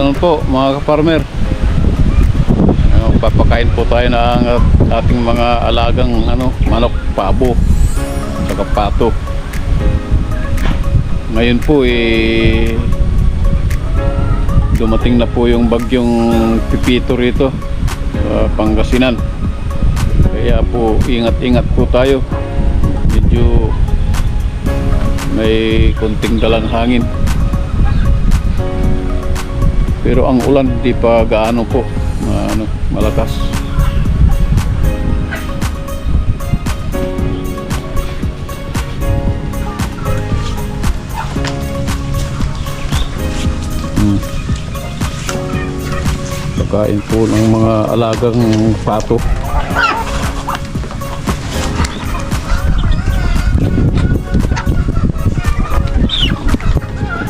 afternoon po mga ka-farmer. Uh, papakain po tayo ng ating mga alagang ano, manok, pabo, saka pato. Ngayon po eh dumating na po yung bagyong Pipito rito sa Pangasinan. Kaya po ingat-ingat po tayo. Medyo may konting dalang hangin. Pero ang ulan di pa gaano po ma- ano, malakas. Hmm. Pagkain po ng mga alagang pato.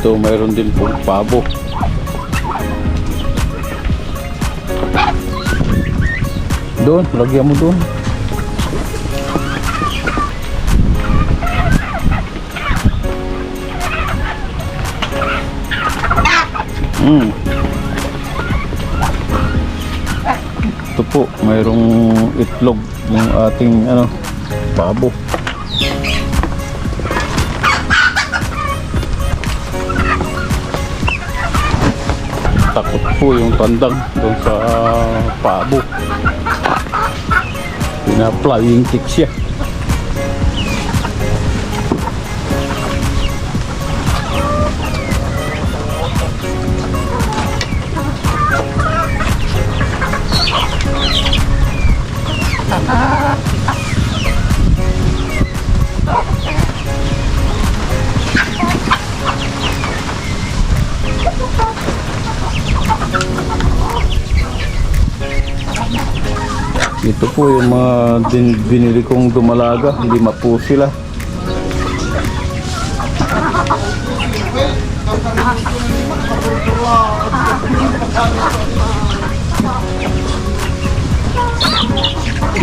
Ito mayroon din pong pabo. Doon, lagyan mo doon. Mm. Ito po, mayroong itlog ng ating ano, pabo. Takot po yung tandang doon sa pabo. Pina-flying kick siya. Ito po yung mga din, binili kong dumalaga, lima po sila.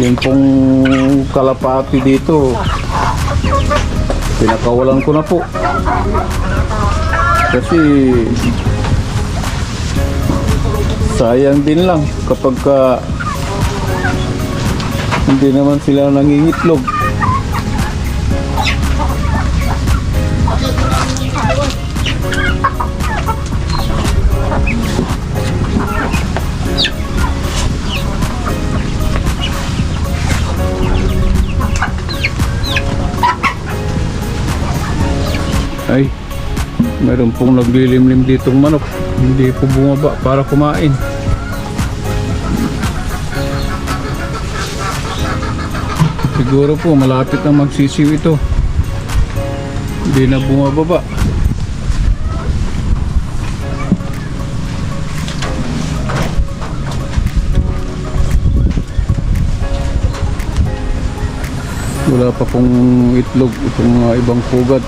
Yung pong kalapati dito, pinakawalan ko na po. Kasi sayang din lang kapag ka hindi naman sila nangingitlog. Ay, meron pong naglilimlim ditong manok. Hindi po bumaba para kumain. Siguro po malapit na magsisiw ito. Hindi na bumababa. Wala pa pong itlog itong mga ibang pugad.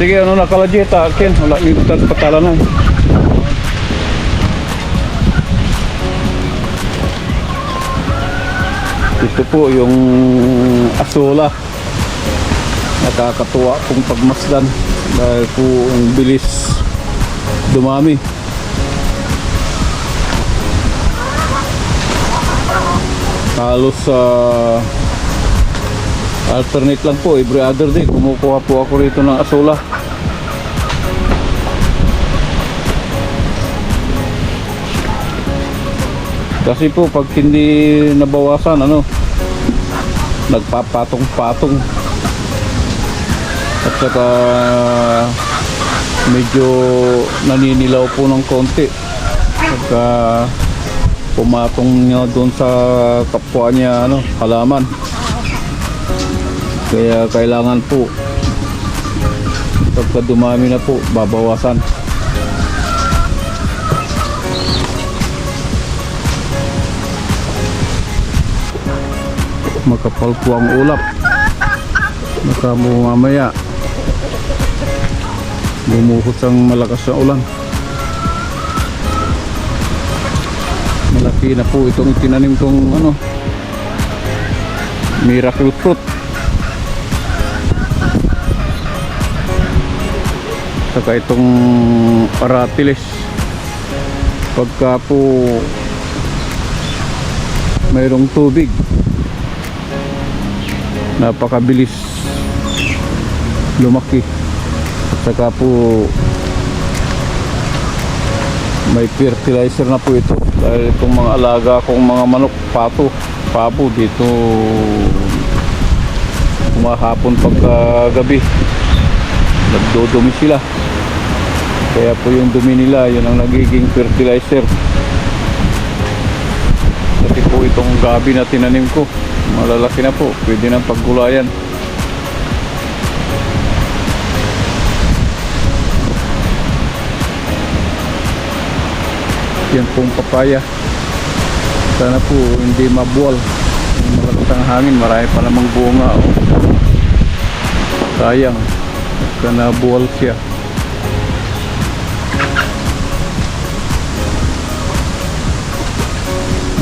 Sige, ano na kalajeta, Ken? Wala yung patala na. Ito po yung asola. Nakakatuwa pong pagmasdan dahil po ang bilis dumami. Halos sa alternate lang po every other day. Kumukuha po ako rito ng asola. Kasi po pag hindi nabawasan ano nagpapatong-patong. At saka medyo naninilaw po ng konti. Pagka pumatong niya doon sa kapwa niya ano halaman kaya kailangan po pagka dumami na po babawasan. Makapal po ang ulap. Baka mo mamaya. Bumuhos ang malakas na ulan. Malaki na po itong tinanim kong ano miracle fruit saka itong aratiles pagka po mayroong tubig napakabilis lumaki. Saka po may fertilizer na po ito. Dahil itong mga alaga kong mga manok pato pabo dito umahapon pagka gabi nagdodumi sila. Kaya po yung dumi nila yun ang nagiging fertilizer. Pati po itong gabi na tinanim ko malalaki na po pwede nang paggulayan. Yan pong papaya. Sana po hindi mabuwal. Malakas ang hangin marami pa namang bunga oh. sayang pagka nabuwal siya.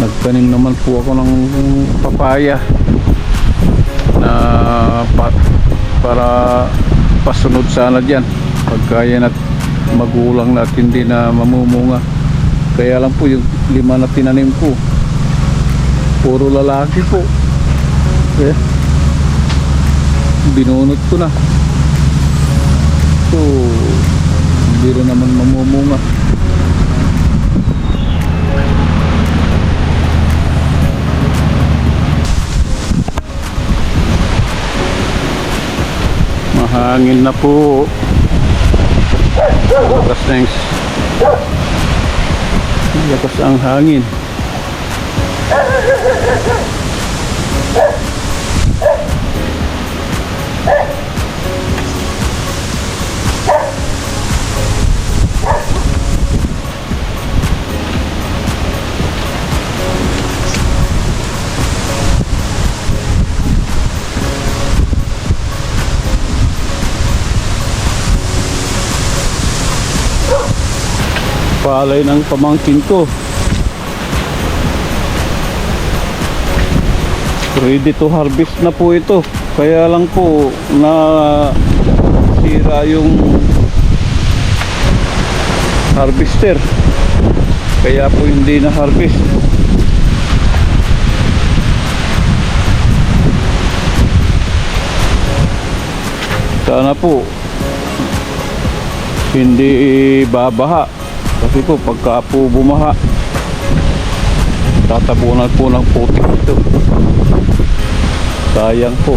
Nagtanim naman po ako ng papaya na pa, para pasunod sana dyan. Pagka yan at magulang na at hindi na mamumunga. Kaya lang po yung lima na tinanim ko. Puro lalaki po. Eh binunot ko na so hindi rin naman mamumunga. Mahangin na po. Lakas na yung lakas ang hangin palay ng pamangkin ko. Ready to harvest na po ito. Kaya lang po na sira yung harvester. Kaya po hindi na harvest sana po hindi babaha kasi po pagka po bumaha tatabunan po ng putik ito sayang po.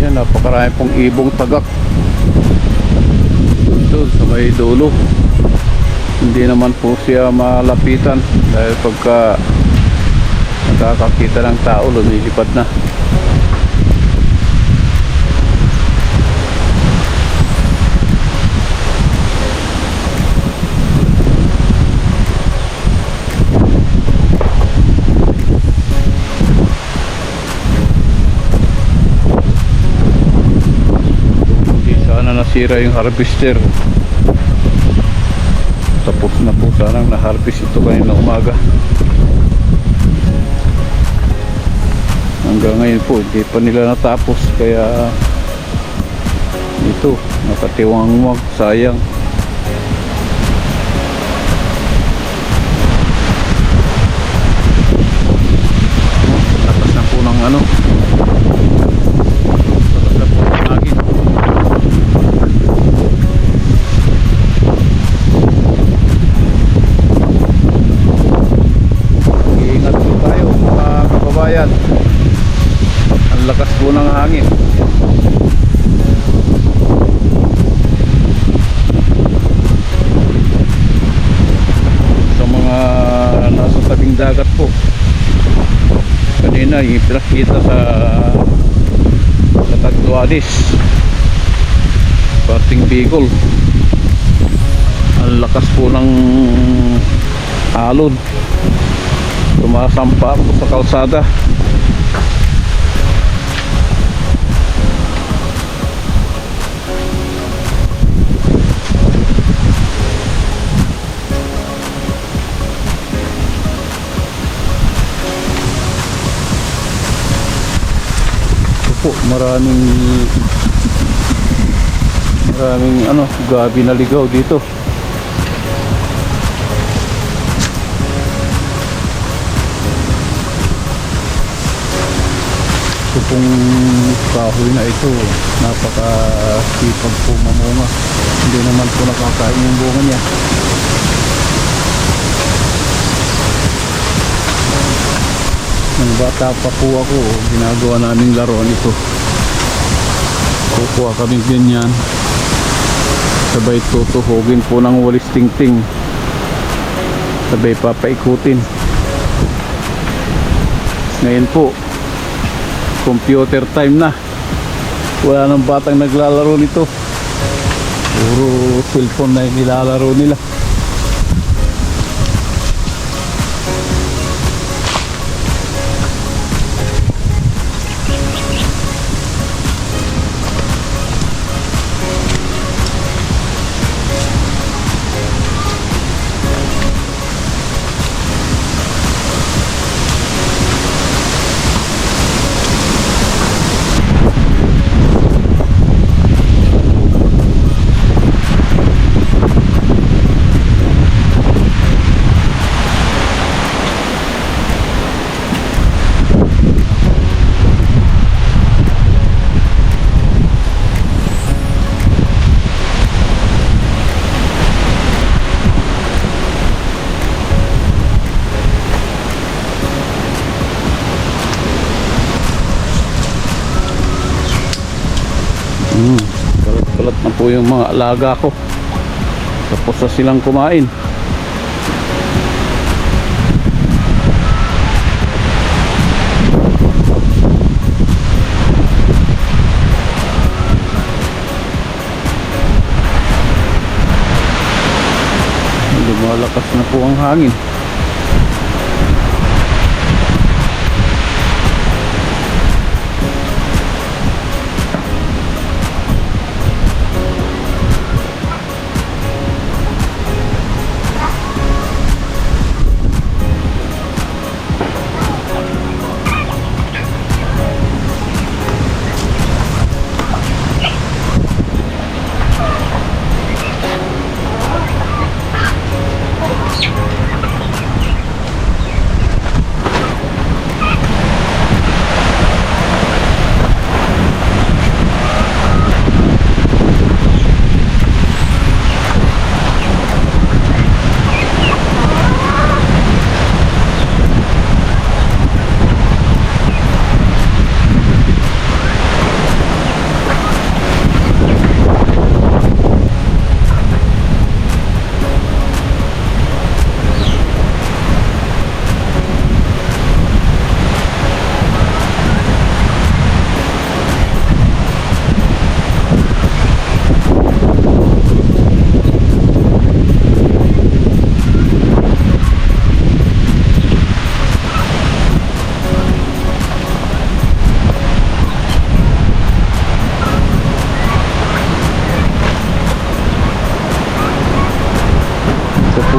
Yan napakarami pong ibong tagak doon sa may dulo. Hindi naman po siya malapitan dahil pagka nakakakita ng tao lumilipad na. Nasira yung harvester. Tapos na po sanang na-harvest ito kanina umaga hanggang ngayon po hindi pa nila natapos. Kaya ito nakatiwangwag sayang. Lakas na po ng ano pinakita sa sa Tagdualis. Parting Bicol. Ang lakas po ng alon tumasampa po sa kalsada maraming maraming ano gabi na ligaw dito. Ito pong kahoy na ito napaka sipag po mamunga hindi naman po nakakain yung bunga niya Nung bata pa po ako, ginagawa naming laruan ito. Kukuha kami ganyan. Sabay tutuhugin po ng walis tingting. Sabay papaikutin. Ngayon po, computer time na. Wala nang batang naglalaro nito. Puro cellphone na yung nilalaro nila. Po yung mga alaga ko. Tapos na silang kumain. Lumalakas na po ang hangin.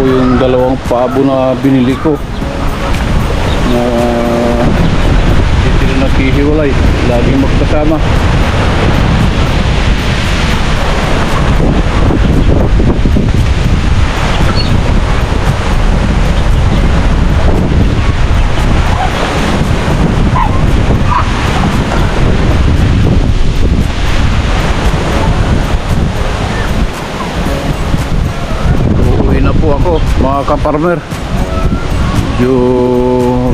Po yung dalawang pabo na binili ko. Na hindi sila naghihiwalay. Laging magkasama. Uuwi na po ako mga kaparmer. Medyo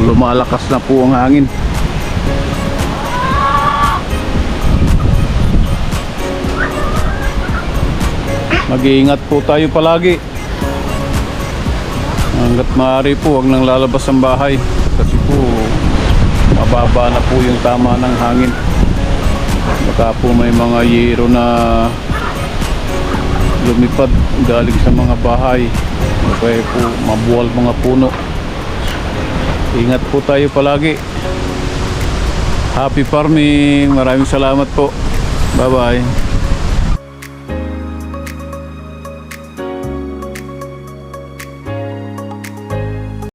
lumalakas na po ang hangin. Mag-iingat po tayo palagi. Hanggat maaari po, huwag nang lalabas ang bahay. Kasi po, mababa na po yung tama ng hangin. Baka po may mga yero na lumipad galing sa mga bahay kaya po mabuwal mga puno. Ingat po tayo palagi. Happy farming. Maraming salamat po. Bye bye